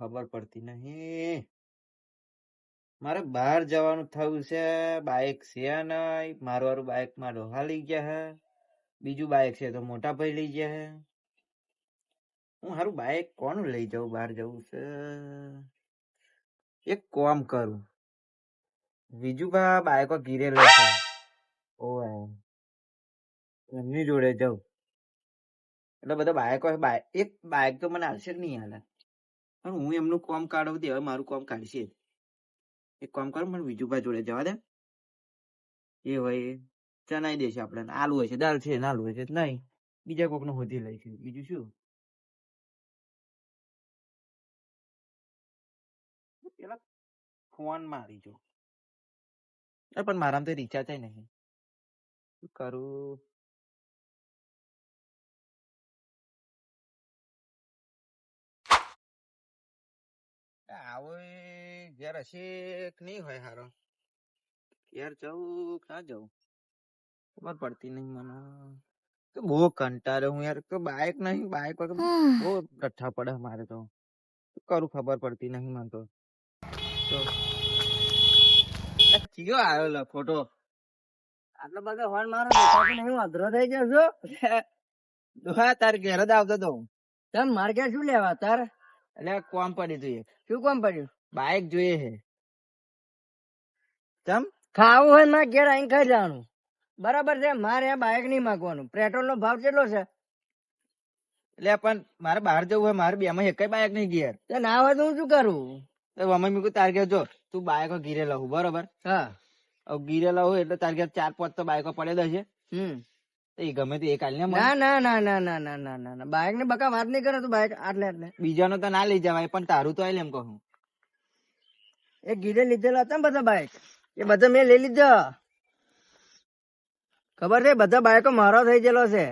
ખબર પડતી નહીં. મારે બહાર જવાનું થયું છે બાઈક છે નહીં. મારું વારું બાઈકમાં ડોહા લઈ ગયા હે. બીજું બાઈક છે તો મોટા ભાઈ લઈ ગયા હે. હું હારું બાઈક કોનું લઈ જાઉં બહાર જવું છે? એક કોમ કરું. બીજું બા બાઈકો ગીરેલો છે. ઓવે. એમની જોડે જાઉં. એટલે બધા બાઈક એક બાઈક તો મને આવશે જ નહીં હાલે. પણ હું એમનું કોમ કાઢવું હવે મારું કોમ કાઢશે એ કોમ કરો, મને બીજું ભાઈ જોડે જવા દે. એ હોય ચણાઈ દેશે આપણે આલુ હોય છે, દાળ છે ને આલુ હોય છે. નહીં, બીજા કોકનું હોધી છે. બીજું શું? પેલા ફોન મારી જો પણ મારામાં તો રિચાર્જ નહીં. શું કરું? આવો ઘેર હશે નહીં હોય હારો. ઘેર જવું ના જવું ખબર પડતી નહીં મને. તો બહુ કંટાળે હું યાર. કે બાઇક નહીં બાઇક વગર બહુ ડઠ્ઠા પડે મારે તો. કરું ખબર પડતી નહીં મને તો. તો ચિયો આવ્યો લે ફોટો આટલો બધો હોર્ન મારો દેખાતું નહીં હું અધરો થઈ ગયો છું. દોહા તાર ઘેર જ આવતો તો તમ માર ઘેર શું લેવા તાર? એટલે કોમ પડી તું એક. શું કામ પડ્યું? બાઈક જોઈએ છે. ચમ? ખાવું હોય મારે ઘેર અહીં ખાઈ જવાનું બરાબર છે મારે આ બાઇક નહીં માગવાનું. પેટ્રોલ નો ભાવ કેટલો છે? એટલે પણ મારે બહાર જવું હોય મારે બે માં એક બાઈક નહીં ઘેર. તો ના હોય તો હું શું કરું? તો મમ્મી મીકું તાર ઘેર જો તું બાઈકો ગીરે લઉં બરોબર? હા. ગીરે લઉં એટલે તાર ઘેર ચાર પાંચ તો બાઈકો દે છે. હમ. એ ગમે તે એક હાલને ના ના ના ના ના ના ના ના ના. બાઈક ને બકા વાત નહીં કરે તું બાઈક આટલે આટલે. બીજાનો તો ના લઈ જવાય પણ તારું તો આલે એમ કહું એ ગીરે લીધેલા હતા ને બધા બાઈક એ બધા મેં લઈ લીધા. ખબર છે? બધા બાઈકો મારો થઈ ગયેલો છે.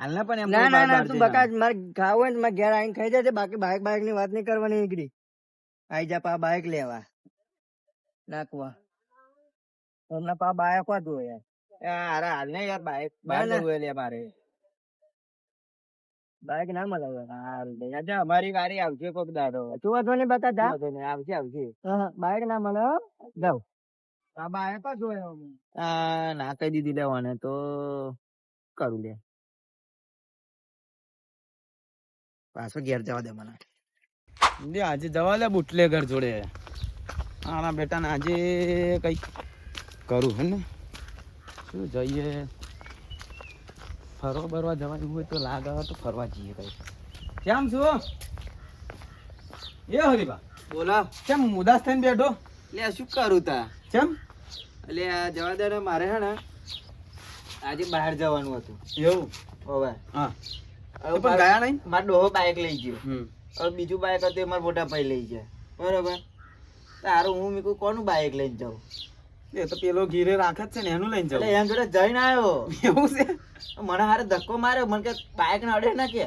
હાલને પણ એમ ના ના ના તું બકા મારે ખાવું હોય ને મારે ઘેર આવીને ખાઈ જશે બાકી બાઈક બાઇકની વાત નહીં કરવાની નીકળી આઈ જા પા બાઈક લેવા. નાખવા. તમને પા બાઇક વાતું યાર. આ અરે હાલ યાર બાઈક ના, બહાર જવું લે મારે. બાઇક ના મળે હવે. હારું અમારી ગાડી આવશે કોક દાડો. તું વાંધો નહીં બકા જા. વાંધો નહીં, આવશે આવશે બાઇક ના મળે હો. આ બાઈક જ હોય આ ના કહી દીધી લેવાને તો કરું લે. પાછો ઘેર જવા દે મને. આજે જવા લે બુટલેગર જોડે. આના બેટા ને આજે કઈ કરું હે ને? શું જઈએ? ફરવા બરવા જવાનું હોય તો લાગે તો ફરવા જઈએ કઈ કેમ છું? એ હરીબા બોલા. કેમ ઉદાસ થઈને બેઠો? લે શું કરું તા? કેમ? એટલે આ જવા દે મારે હે ને આજે બહાર જવાનું હતું. એવું? હવે. હા. પણ મારે- ગયા નહીં? મારો ડોહો બાઈક લઈ ગયો. હવે બીજું બાઈક હતું એ મારા મોટા ભાઈ લઈ ગયા. બરોબર? તારું હું મીકું કોનું બાઈક લઈને જાઉં? એ તો પેલો ઘીરે રાખે છે ને એનું લઈને જાવ એના જોડે જઈને આવ્યો. એવું છે? મને હારે ધક્કો માર્યો મને કે બાઇક ના અડે ના કે.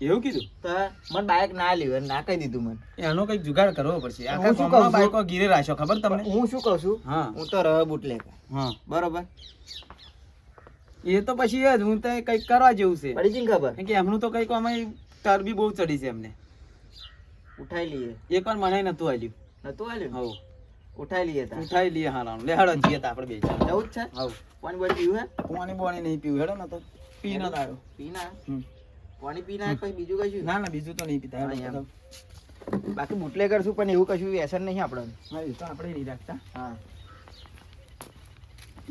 એવું કીધું? તો મને બાઇક ના લ્યું ના કહી દીધું મને. એનો કંઈક જુગાડ કરવો પડશે. હું શું કહું બાઇકો ઘીરે રાખ્યો ખબર તમને? હું શું કહું છું? હા. હું તો રહ બુટલે હા. બરોબર? એ તો પછી એ જ હું તો કંઈક કરવા જેવું છે. પડી જઈને ખબર? કે એમનું તો કંઈક અમે ચરબી બહુ ચડી છે એમને. ઉઠાઈ લઈએ. એકવાર મને નતું આલ્યું. નતું આલ્યું? હવ. ઉઠાઈ લઈએ તા ઉઠાઈ લઈએ હારાનું લે હેડો જઈએ તો આપણે બે જણ. જવું છે? હા પાણી બોણી પીવું હે? પાણી બોણી નહીં પીવું. હેડો ને તો. પી ના લાયો પી ના પાણી પી ના કોઈ બીજું કશું? ના ના બીજું તો નહીં પીતા. બાકી બુટલે કરશું પણ એવું કશું વ્યસન નહીં આપણે હા એ તો આપણે નહીં રાખતા. હા.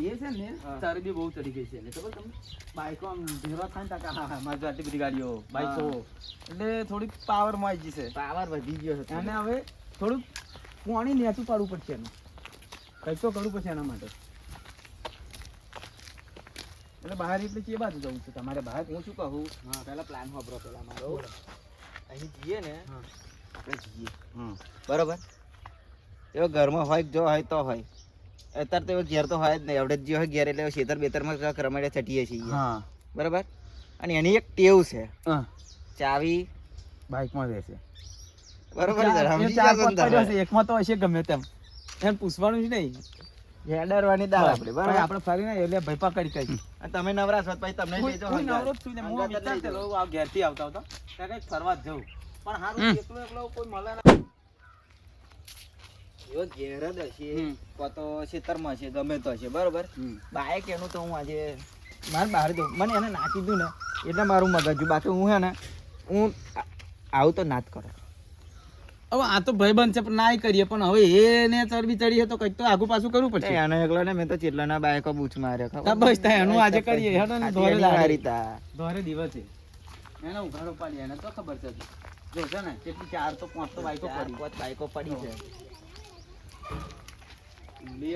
એ છે ને. ચરબી બહુ ચડી ગઈ છે. એટલે ખબર તમને? બાઈકો આમ ભેગા થાય ને તો હા મારી આટલી બધી ગાડીઓ બાઈકો. એટલે થોડીક પાવરમાં આવી જશે. પાવર વધી ગયો છે. અને હવે થોડુંક પાણી નેચું પાડવું પડશે એનું. કંઈક તો કરવું પડશે એના માટે. એટલે બહાર એટલે કે બાજુ જવું છે તમારે બહાર હું શું કહું? પેલા પ્લાન વાપરો પેલા મારો. અહીં જઈએ ને આપણે જઈએ. બરોબર? એવો ઘરમાં હોય જો હોય તો હોય. અત્યારે તો ઘેર તો હોય જ નહીં. આપણે જે હોય ઘેર એટલે ખેતર બેતરમાં રમાડ્યા ચટીએ છીએ. બરાબર બરોબર? અને એની એક ટેવ છે. ચાવી બાઇકમાં રહેશે બરોબર છે? છે, એકમાં તો હશે ગમે તેમ. એને પૂછવાનું જ નહીં. હેડરવાની દાળ આપણે બરાબર? આપણે ફરીને એટલે ભાઈ પકડી કઈ અને તમે નવરા છો તો પછી તમને લેજો કોઈ નવરો છું ને, હું હંગાત જ લઈ વિચારતો જાઓ. હતો, આ ઘેરથી આવતા આવતા. ત્યાં કંઈક ફરવા જ પણ હારું એકલો એકલો કોઈ મળે ના. જો ઘેર જ હશે. ખેતરમાં ગમે તો હશે બરોબર. બાઈક એનું તો હું આજે મારે બહાર જવું મને એને ના કીધું ને એટલે મારું મગજ. બાકી હું હે ને હું આવું તો નાત કરો હવે આ તો ભાઈબંધ છે પણ નાય કરીએ પણ હવે એને ચરબી ચડી છે તો કંઈક તો આગુ પાછું કરવું પડશે એનો એકલો ને મેં તો ચેટલાના બાઈકો બૂચ માર્યો ખબર? બસ તાય એનું આજે કરીએ. હેડો ને ધોરે એની દાડે. વારી તા. દોરે દિવસે એને ઉઘાડો પાડી એને તો ખબર છે જો છે ને કેટલી ચાર તો પાંચ તો બાઈકો પડી પાંચ બાઈકો પડી છે હા ભાઈ તું તો તો તો. હા, લે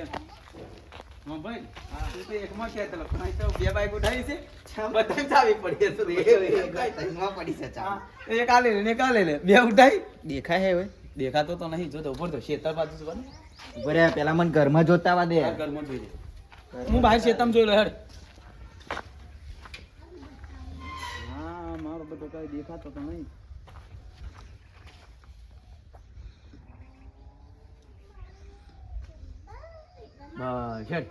દેખાતો તો નહીં જોતો તો શેતર બાજુ ઊભો પેલા મને ઘરમાં જોતા દે. ઘરમાં જોઈ હું બહાર શેતમ જોઈ લો હેડ. હા મારો બધો કઈ દેખાતો તો નહીં. હેડ.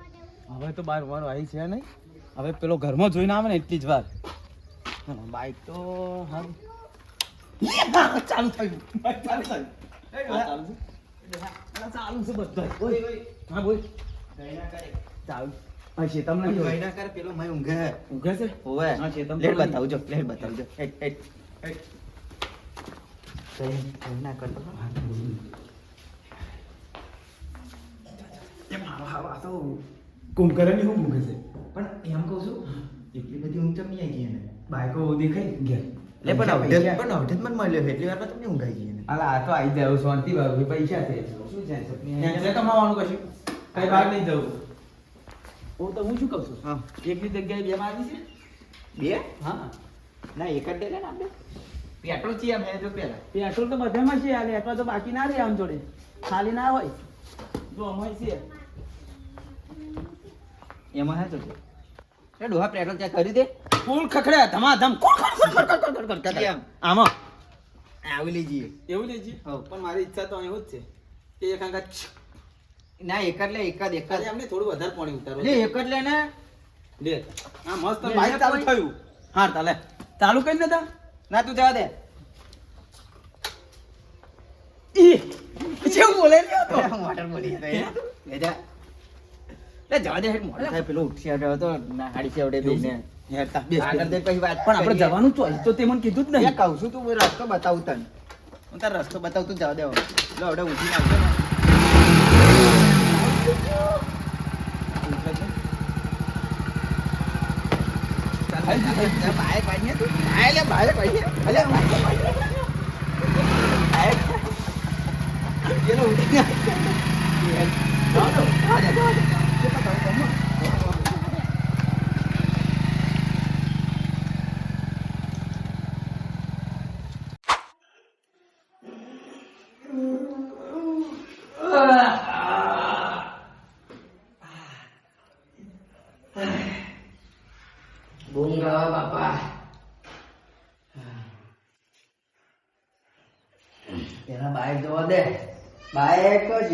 હવે તો બાર વાર આવી છે નહીં. હવે પેલો ઘરમાં જોઈને આવે ને એટલી જ વાર. બાઈક તો હારું. ચાલુ થયું. ચાલુ થયું. ચાલુ છે. બધા. હા બોલ. ચાલુ. હા શેતમ નહીં જોઈ ભાઈના કર પેલો મેં ઊંઘે. ઊંઘે છે? ઓવે હા, ચેતન પ્લેટ બતાવજો પ્લેટ બતાવજો. ના કરતો હાવ આ તો કુંભકરણની હું ઊંઘે છે. પણ એમ કહું છું એટલી બધી ઊંઘ ચમ નહીં આવી ગઈ એને? બાઈકો દેખાય ઘેર. લે પણ અવઢત પણ અવઢત મને મળ્યો છે એટલી વારમાં તમને ઊંઘ આવી ગઈ એને. અલા આ તો આવી જાય શાંતિ વાળું પૈસા છે. શું છે? છે કમાવાનું કશું કઈ બહાર નહીં જવું. હું તો હું શું કહું છું? હા. એકની જગ્યાએ બે મારી છે? બે? હા. ના એક જ દે ને આપણે. પેટ્રોલ છીએ અમે જો પેલા? પેટ્રોલ તો બધામાં છે હાલે એટલા તો બાકી ના રહે આમ જોડે. ખાલી ના હોય. જો અમાય છે. એમાં હે તો એ ડોહા પેટ્રોલ ચેક કરી દે. ફૂલ ખખડે ધમાધમ. કોડ કોડ કેમ? આમાં. આવી લેજી એવું લેજી. પણ મારી ઈચ્છા તો એવું જ છે કે એક આંગા ના એક જ લે એક જ એક જ. ખાલી થોડું વધારે પાણી ઉતારો લે એક જ લે ને. લે. આ મસ્ત બાઈક ચાલુ થયું. હા તાલે. ચાલુ કરી નતા ના તું જવા દે. ઈ. કેવું બોલે લ્યો તો. મોટર બોલી જાય લે જા. લે જવા દે હેડ મોટર થાય પેલો ઉઠી આવ્યો તો ના હાડી છે. આવડે બેને જવાનું ચોઈસ તો તે મને કીધું જ નહીં. કહું છું તું રસ્તો બતાવું તને. હું તારે રસ્તો બતાવું તું જવા દે હવે. લો હવે ઉઠી નાખજો ને. ચાલ, ચાલ, ચાલ, ચાલ, બાઈક વાળીએ તું. હા, એટલે બાઈક વાળીએ. અલે, બાઈક વાળીએ. બાઈક. પેલો ઉઠી નાખજો. જવા દો, જવા દે, જવા દે. કેટલા ભાઈ તમે? ભૂંગા બાપા પેલા બાઈક જોવા દે બાઈક જ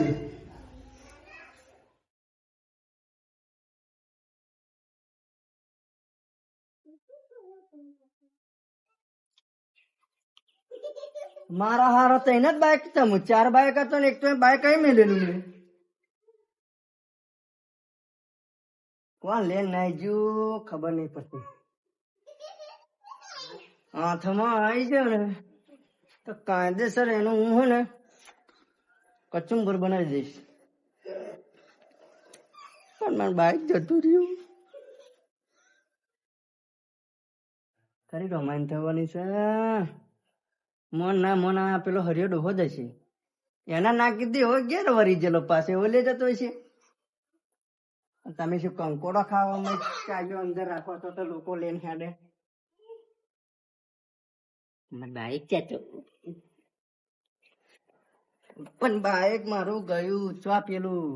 મારા હારો તો એને જ છે હું ચાર બાઈક હતો ને એક તો બાઈક કઈ મેલેલું મેં કોણ લેન નાઈ ગયું? ખબર નહીં પડતી. હાથમાં આવી ગયો ને, તો કાયદેસર એનું હું હે ને કચુંબર બનાવી દઈશ. પણ મારું બાઈક જતું રહ્યું. ખરી રમાઈન થવાની છે? મન ના મન આ પેલો હરિયો ડોહો જ હશે એના નાખી દે હોય ઘેર વરી જેલો પાસે ઓલે જતો હશે તમે શું કંકોડો ખાવામાં ચાજો અંદર રાખો તો તો લોકો લઈને હેડે. બાઈક ચાચો પણ બાઈક મારું ગયું ચા પેલું.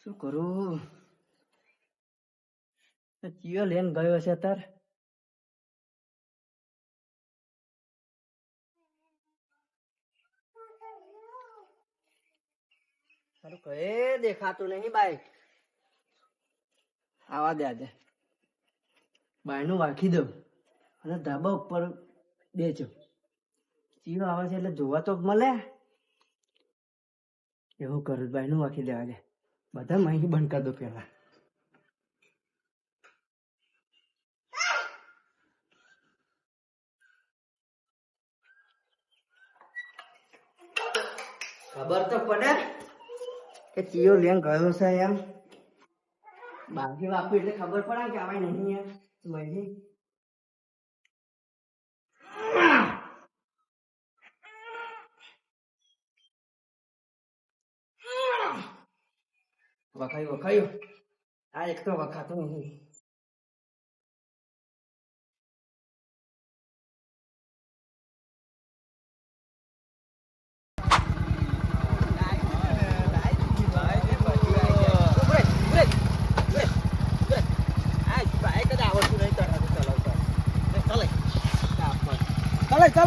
શું કરું? ચિયો લેન ગયો છે તાર કઈ દેખાતું નહીં બાઈક આવા દે આજે. બાયનું વાંખી દઉં. અને ધાબા ઉપર બેચો ચીડો આવે છે એટલે જોવા તો મળે. એવું કરું બાયનું વાંખી દેવા દે. બધા માહિતી બંધ કરી દો પેલા ખબર તો પડે. કે ચિયો લેન ગયો છે એમ? બાકી વાપી એટલે ખબર પડે કે આવાય નહીં એમ? મહિની વખાયું વખાયું આ એક તો વખાતું નહીં.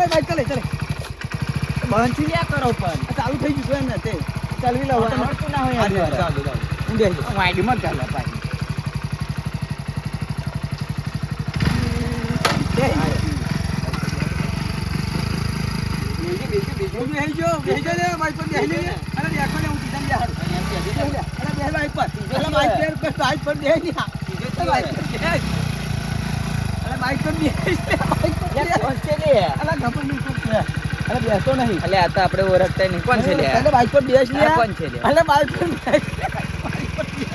ચાલે બાઈક ચાલે ચાલે. બંધ લ્યા કરો પણ? ચાલુ થઈ ગયું છે ને તે. ચાલવી લઉં મળતું ના હોય ચાલુ. ચાલુ. જાઉં. વાડીમાં જ ચાલે ભાઈ. બાઈક પર ને. અરે બેસો ને, ને નહીં. અલે આ આપણે ઓળખતા નહીં કોણ છે લે અરે બાઈક પર બેસ છે લે?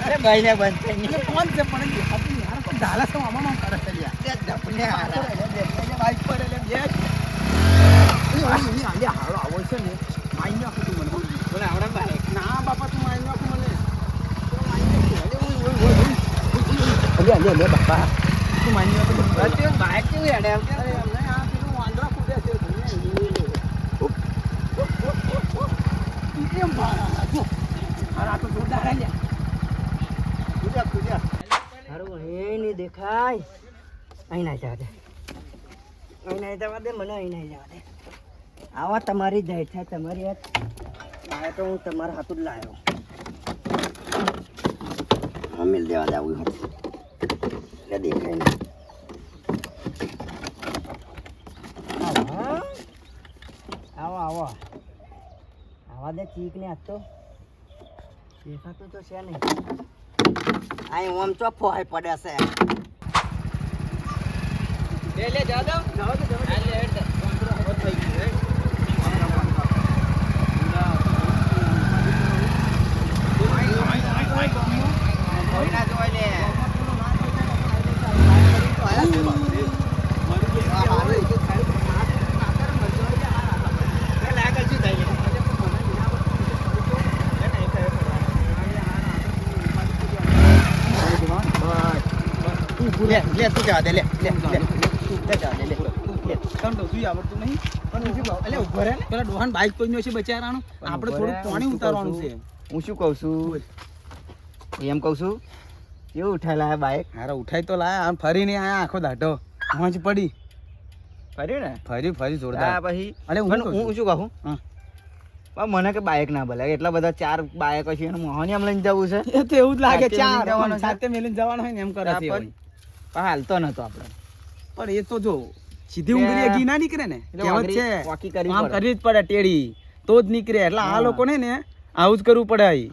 અરે ભાઈ ને બંધ છે પણ યાર આમાં આમ કરે છે યાર. બાઈક પર એટલે બેસ. અહીં, હારો આવો છે ને માઈ નાખું તું મને બોલે આવડે ના બાપા તું માઈ નાખું મને. અલે, અલે, અલે, બાપા તું માઈ નાખું મને. બાઈક કેવું હેડે અરે, અમને આ પેલું વાંદરા કૂદે છે ધણીયા. એમ ભાડા, જો. અરે, આ તો જોરદાર હે લ્યા. કૂદ્યા, કૂદ્યા. હારું અહીં નહીં દેખાય અહીં ના જવા દે અહીં નહીં જવા દે મને અહીં નહીં જવા દે આવા તમારી જાય છે તમારી આ તો હું તમારા હાથું જ લાવ્યો મિલ દેવા આવું હતું એટલે દેખાય નહીં આવો, આવો દે ચીક ને આજ તો દેખાતું તો છે નહીં અહીં ઓમ હોય પડે છે લે લે જવા દો જવા જવા દો વાંદરો હવે થઈ ગયું હે. લે તું જવા દે લે લે લે. લે જવા દે લે. તને તો આવડતું નહીં? પણ શું કહું? એટલે ઊભો રહે ને. પેલા ડોહાન બાઈક કોઈ છે બચારાનું આપણે થોડું પાણી ઉતારવાનું છે? હું શું કહું છું? એમ કહું છું કેવું ઉઠાય લાયા બાઈક? હારે ઉઠાઈ તો લાયા આમ ફરીને આયા આખો દાઢો. પહોંચ પડી. ફર્યું ને? ફરી ફરી હા જોરદાર પછી. અરે હું હું શું કહું? હા. પણ મને કે બાઈક ના ભલે એટલા બધા ચાર બાઈક છે અને મોહની આમ લઈને જવું છે. એ તો એવું જ લાગે ચાર. સાથે મેલીને જવાનું હોય ને એમ કરે છે પણ હાલતો નતો આપણે. પણ એ તો જો સીધી ઊંઘરી ઘી ના નીકળે ને? કહેવત છે આમ કરવી જ પડે ટેડી. તો જ નીકળે. એટલે આ હા. લોકો ને ને આવું જ કરવું પડે આઈ.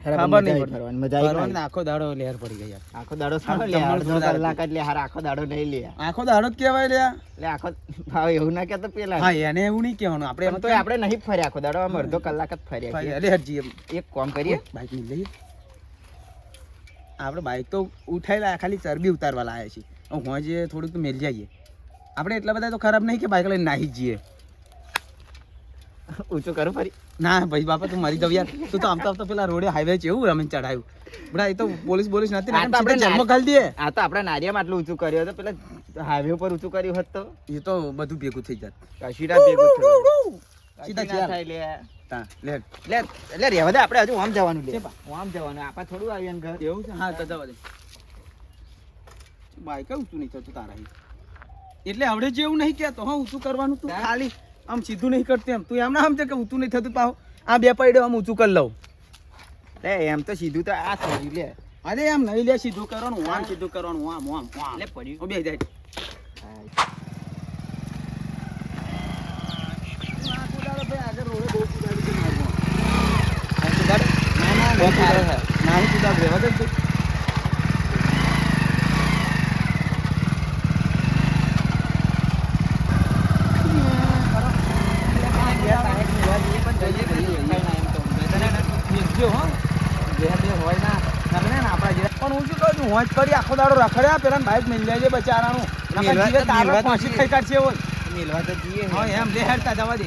ખબર ખબર નહીં નહીં પડતી. પડતી. મજા આવી આખો દાડો લહેર પડી ગઈ આખો દાડો સારો લે જમવાનું અડધો જોરદાર કલાક જ હાર આખો દાડો નહીં લે આખો દાડો જ કહેવાય લ્યા એટલે આખો ભાવ એવું ના કહેતો પેલા. હા એને એવું નહીં કહેવાનું. આપણે એમ તોય આપણે નહીં ફર્યા આખો દાડો આમ અડધો કલાક જ ફર્યા. અરે એક કામ કરીએ. લઈએ. આપણે બાઇક તો ઉઠાયેલા ખાલી ચરબી ઉતારવા લાયા છીએ. હું જે થોડુંક તો મેલ જઈએ. આપણે એટલા બધા તો ખરાબ નહીં કે બાઇક લઈને નાહી જઈએ. ઊંચું કરું ફરી. ના ભાઈ બાપા તું મરી જાવ યાર. તું તો આમ તો આમ તો પેલા રોડે હાઈવે છે એવું રમીને ચડાયું બડા એ તો પોલીસ બોલીસ નથી આપણે જન્મ ખાલી દઈએ. આ તો આપણે નારિયામાં આટલું ઊંચું કર્યું હતું પેલા હાઈવે ઉપર ઊંચું કર્યું હતું એ તો બધું ભેગું થઈ જાત. કશી ભેગું થયું. સીધા. થાય લે. તા. લે લે લે રહેવા દે આપણે હજુ આમ જવાનું લે. આમ જવાનું આપણે થોડું આવીએ ઘર. એવું છે હા તો જવા દે. બાઈક ઊંચું નહીં થતું તારા એટલે આવડે જેવું નહીં કહેતો હા ઊંચું કરવાનું તું ખાલી. આમ સીધું નહીં કરતું એમ. તું એમ ના સમજે કે ઊંચું નહીં થતું પાહો. આ બે પૈડો આમ ઊંચું કરી લઉં. લે એમ તો સીધું તો આ થઈ લે. અરે એમ નહીં લે સીધું કરવાનું આમ સીધું કરવાનું આમ આમ આમ. લે પડ્યું. ઓ બે જાય. નાની કુદાડ રહેવા દે તું. પણ હું શું કહું છું હોંચ કરી આખો દાડો રખડ્યા પેલા બાઈક મિલ જાય બચારાનું મેલવા- તો જઈએ. હા એમ બે હેડતા જવા દે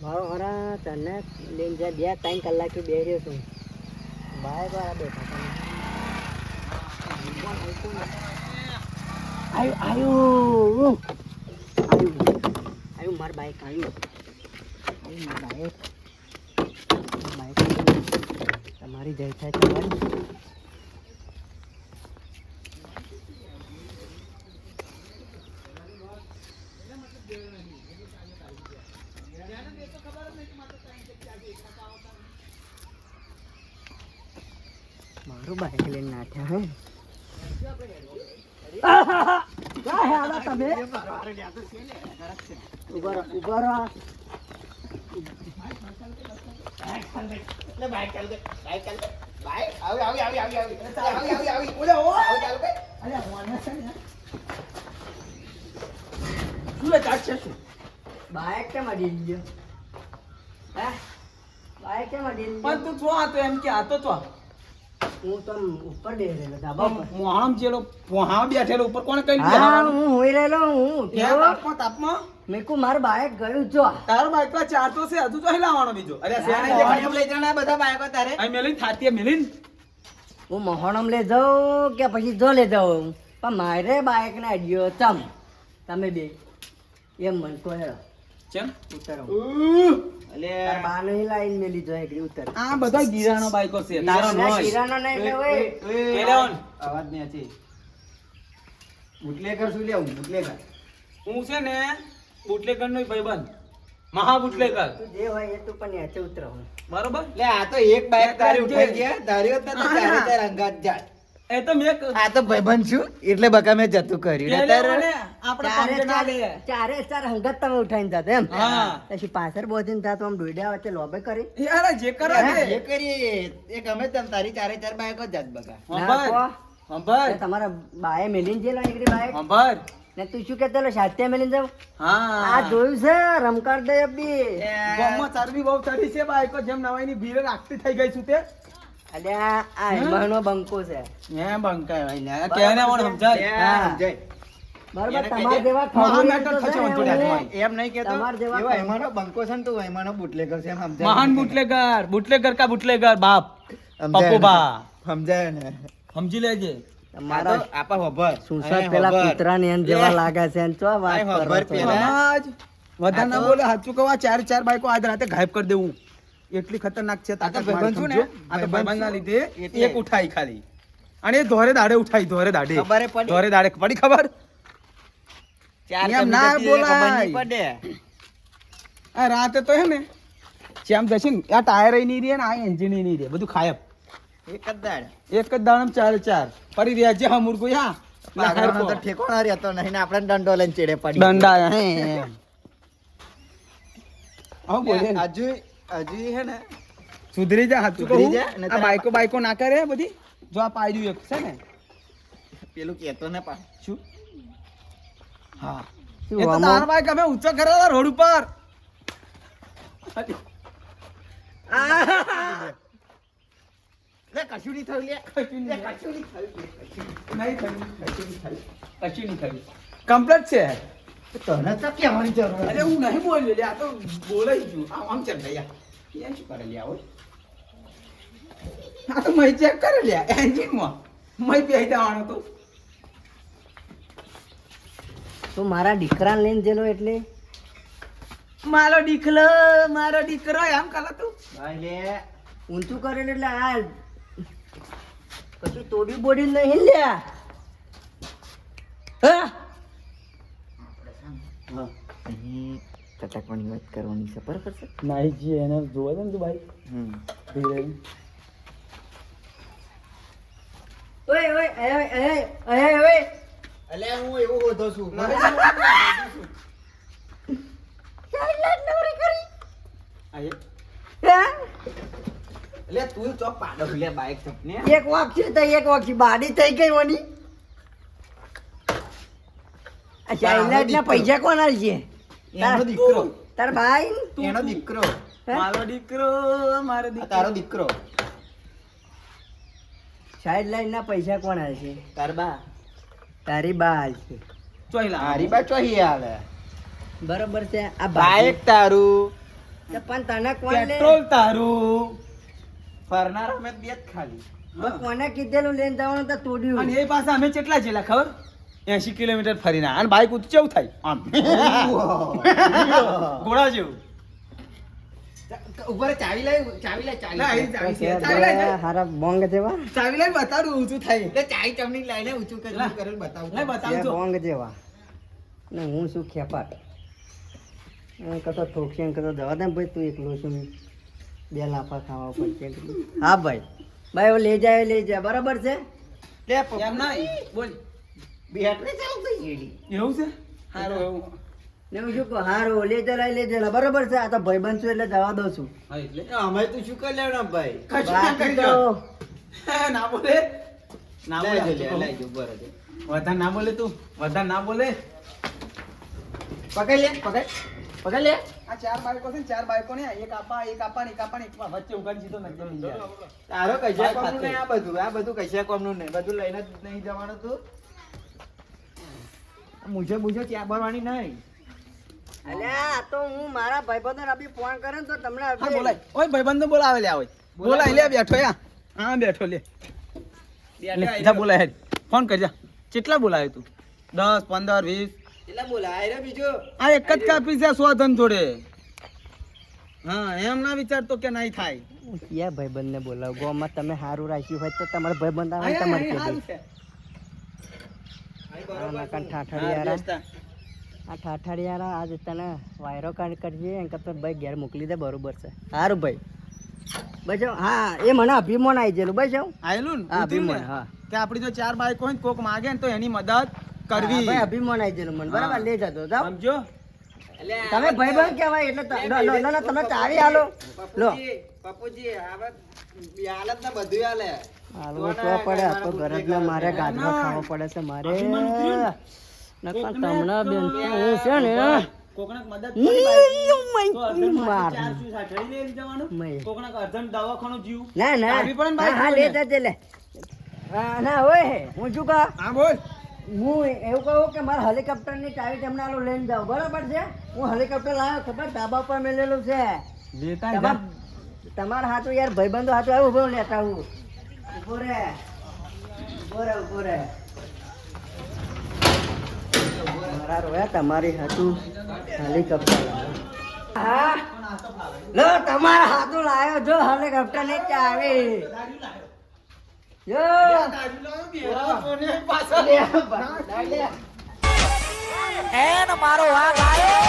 મારો હરા તને લઈને જાય બે ત્રણ કલાકથી બે રહ્યો છું. બાય બાય બેઠા આયુ આયુ આયુ માર બાઈક આયુ. આયુ, માર બાઈક. બાઈક તમારી જય થાય તમારી મારું બાઈક લઈને નાઠ્યા હે ક્યાં હે આલા તમે ઊભા રહો ઊભા રહો બાઈક કેમ અડી ગયો હે બાઈક કેમ અડી પણ તું છો એમ કે આ તો હું તો ઉપર બેસેલો ધાબા પર મોહામ જેલો મોહામ બેઠેલો ઉપર કોણ કઈ હા હું હોઈ રહેલો હું ઉઠ્યો. તાપમાં તાપમાં? મેં કુ મારું બાઈક ગયું જો. તારો બાઈક પર ચાર તો છે હજુ તો અહીં બીજો. અરે શેને જે ખાલી લઈ જવાના બધા બાયકો તારે? અહીં મેલીન થાતીએ મેલીન. હું મોહણમ લે જાઉં કે પછી જો લે જાઉં? પણ મારે બાઈક ના અડ્યો તમ તમે બે એમ મન હે ચમ ઉતરો. અલે. બાને લાઈન મેલી જો એકડી ઉતર. આ બધા ગીરાનો બાઈકો છે તારો ના, નોય કિરાનો એટલે ઓય. કેલેવન. અવાજ નહીં હતી બુટલેકર શું લેવું બુટલેકર. હું છે ને બુટલેકર નો ભાઈબંધ. મહા બુટલેકર. તું જે હોય એ તું પણ ઉતરો બરોબર? લે આ તો એક બાઈક તારી ઉઠાઈ ગયા. તારી હોત તો અંગાત જાય એ તો મેં આ તો ભાઈબંધ છું એટલે બકા મેં જતું કર્યું. ને તારે કેલેવને આપણે ચારે પંચે ના લે. ચાર- હંગત તમે ઉઠાઈને જાતે એમ. પછી પાછળ બોધીને જાતો આમ દોડ્યા વચ્ચે લોબે કરી. યાર જે કરે જે કરીએ એ ગમે તેમ તારી ચારે ચાર બાઈકો જાત બકા. સંભાળ. ના, સંભાળ. તે તમારા બાએ મેલીને જેલો એકડી બાઈક સંભાળ. ને તું શું કહેતો સાત્યા મેલીને જાવ હા. આ જોયું છે રમકાર દે બી ગામમાં બહુ ચડી છે બાઈકો જેમ નવાઈની ભીડ રાખતી થઈ ગઈ છું તે. અલે આ હેમાનો બંકો છે. હે બંકાય ભાઈ લે કેને મને સમજાય. હા. જય. બરાબર તમાર જેવા મહા મેટર થશે છે વંટોળ એમ નહીં. કેતો એવા કામ. બંકો છે ને તું એમાંનો બુટલેકર છે એમ સમજાય મહાન બુટલેગર બુટલેગર કા બુટલેગર બાપ. સમજાય પપ્પુબા. સમજાય ને. સમજી લેજે. મારા આપા પેલા હોભર. કૂતરાની એમ જેવા લાગે છે ને ચો વાત કરો છો. વધારે ના બોલે હાચું કહો આ ચાર ચાર બાઈકો આજ રાતે ગાયબ કરી દેવું. એટલી ખતરનાક છે ને? લીધે એક ઉઠાઈ ખાલી અને એ ધોરે દાડે ઉઠાઈ ધોરે દાડે ખબરે પડી? ધોરે દાડે પડી ખબર એમ ના બોલાય. રાતે તો હે ને જેમ જશે ને આ ટાયર નહીં રે ને આ એન્જિન નહીં રે બધું ખાયબ એક જ દાડ. એક જ દાડમ ચાર ચાર પડી રહ્યા છે હા મુર્ગો યા પાઘરાનો તો ઠેકાણો રહેતો નહીં ને આપણે દંડો લઈને ચેડે પડી દંડા હે હા બોલે ને. હજુ હે ને સુધરી જા સાચું સુધરી જા, આ બાઈકો બાઈકો ના કરે બધી? જો આ પાડ્યું એક છે ને. પેલું કેતો ને પા. શું? હા. એ તો આમાં? બાઈક અમે ઊંચો કરેલો રોડ ઉપર. લે કશું નહીં થયું લે. કશું નહીં થયું. નહીં થયું, કશું નહીં થયું. Complete છે. તને તો કહેવાની જરૂર અરે. હું નહીં બોલ્યો લે, આ તો બોલાઈ ગયું આમ આમ ચાલ ભૈયા એ શું કરે લ્યા હોય આ તો મય ચેક કરે લ્યા એન્જિનમાં મય પહેરી દેવાનો તો તું મારા દીકરાને લઈને જેલો એટલે? મારો દીકરો મારો દીકરો એમ કાલા તું. ભાઈ લે ઊંચું કરે એટલે આ કશું તોડી બોડી નહીં લ્યા. હા? અહીં ટટકવાની વાત કરવાની છે બરાબર છે? નાઈ જી એને જોવા દે ને તું ભાઈ. હમ. ધીરે ઓય ઓય અય અય અય ઓય. અલ્યા હું એવું હોતો છું. એટલે તું ચોક પાડો લે બાઈક સપને એક વાક છે તો એક વાક છે બાડી થઈ ગઈ વની આ ચાઇલ્ડ પૈસા કોણ આલશે એનો દીકરો. તાર ભાઈ? એનો દીકરો. મારો દીકરો મારો દીકરો. તારો દીકરો. સાઈડ લાઈન ના પૈસા કોણ આલશે તાર બા. તારી બા આલશે ચોઈલા મારી બા ચોહી હાલે બરોબર છે આ બાઈક તારું. પણ તને કોણ લે? પેટ્રોલ તારું. ફરનાર અમે બે જ ખાલી. બસ કોને કીધેલું લઈને જવાનું તો તોડ્યું અને એ પાસે અમે કેટલા જેલા ખબર? એસી કિલોમીટર ફરીને. અને બાઇક ઉત કેવું થાય. આમ. ઘોડા જેવું. ઉપર ચાવી લાવી ચાવી લાવી ચાવી લાવી. ચાવી તો છે. છે. ચાવી લઈ બે હારા બોંગ જેવા. ચાવી લઈને બતાડું ઊંચું થાય. એટલે ચાવી ચમની લાઈને ઊંચું કરી લા. બતાવું. લઈ બે બતાવજો બોંગ જેવા. ને હું શું ખેપાટ? કતો ઠોકશે કતો જવા દે ભાઈ તું એકલો છું બે લાફા ખાવા પડશે હા ભાઈ. ભાઈ લઈ જાય લઈ જાય. બરાબર છે? લે એમ ના બોલ. બેટરી ચાલુ થઈ ગયેલી. એવું છે? હારો. એવું ને હું શું કહું હારો લે જરા લે જરા બરાબર છે આ તો ભાઈ છું એટલે જવા દઉં છું. એટલે અમે તું શું કરી લેવડા ભાઈ? કશું ના કરી દો ના બોલે. ના બોલે લાવજો લે, લાવજો, બરાબર. વધારે ના બોલે તું વધારે ના બોલે. પકડ લે પકડ પકડ લે. આ ચાર બાઈકો છે ને ચાર બાઈકો ને એક આપા એક આપા ને એક આપા ને એક વચ્ચે ઉગાડી સીધો નથી તારો બાઈક કોમનું નહીં આ બધું આ બધું કૈસા કોમનું નહીં. બધું લઈને જ નહીં જવાનું તું. મુझे મુજે ત્યાં ભરવાની નહીં. અલ્યા આ તો હું મારા ભાઈબંધો રાબી ફોન કરે ને તો તમને હા બોલાય. ઓય ભાઈબંધો બોલાવે લે આવે બોલાય લે બેઠો યા. હા બેઠો લે. બેઠા બોલાય ફોન કરજા. કેટલા બોલાવે તું? દસ પંદર વીસ? કેટલા બોલાય રે બીજું. આ એક જ કાપી છે સો ધન જોડે. હા એમ ના વિચારતો કે નહીં થાય. ક્યાં ભાઈબંધને બોલાવ? ગોમાં તમે સારું રાખ્યું હોય તો તમારા ભાઈબંધ આવે તમારે. આ ઠાઠડિયારા. આજ તને વાયરો કાઢ કરજે એમ કરતો ભાઈ ઘેર મોકલી દે બરોબર છે. સારું ભાઈ. બસ હા એ મને અભિમાન આવી ગયેલું. ને? ઉતર્યું ને? અભિમાન હા. કે આપણી જો ચાર બાઈક હોય ને કોક માગે ને તો એની મદદ કરવી. ભાઈ અભિમાન આવી ગયેલું મને. બરાબર. લઈ જતો સમજો? તમે ભાઈબંધ કહેવાય એટલે ચાવી લો પપ્પુજી હવે હાલત ને બધું હાલે. હાલવો તો પડે આ ગરજ મારે ગાજવા ખાવા પડે છે મારે. તમને બેન છે ને આવી હેલિકોપ્ટરની ચાવી તમને લઈને જાઉં બરાબર છે? હું હેલિકોપ્ટર લાવ્યો ખબર? ધાબા પર મેલેલું છે. તમાર- તમારા હાથું યાર ભાઈબંધો હાથું આવ્યું ઊભો લેતા હું તમારી લાવ્યો જો હેલિકોપ્ટરની ચાવી એન મારો વાઘ આવ્યો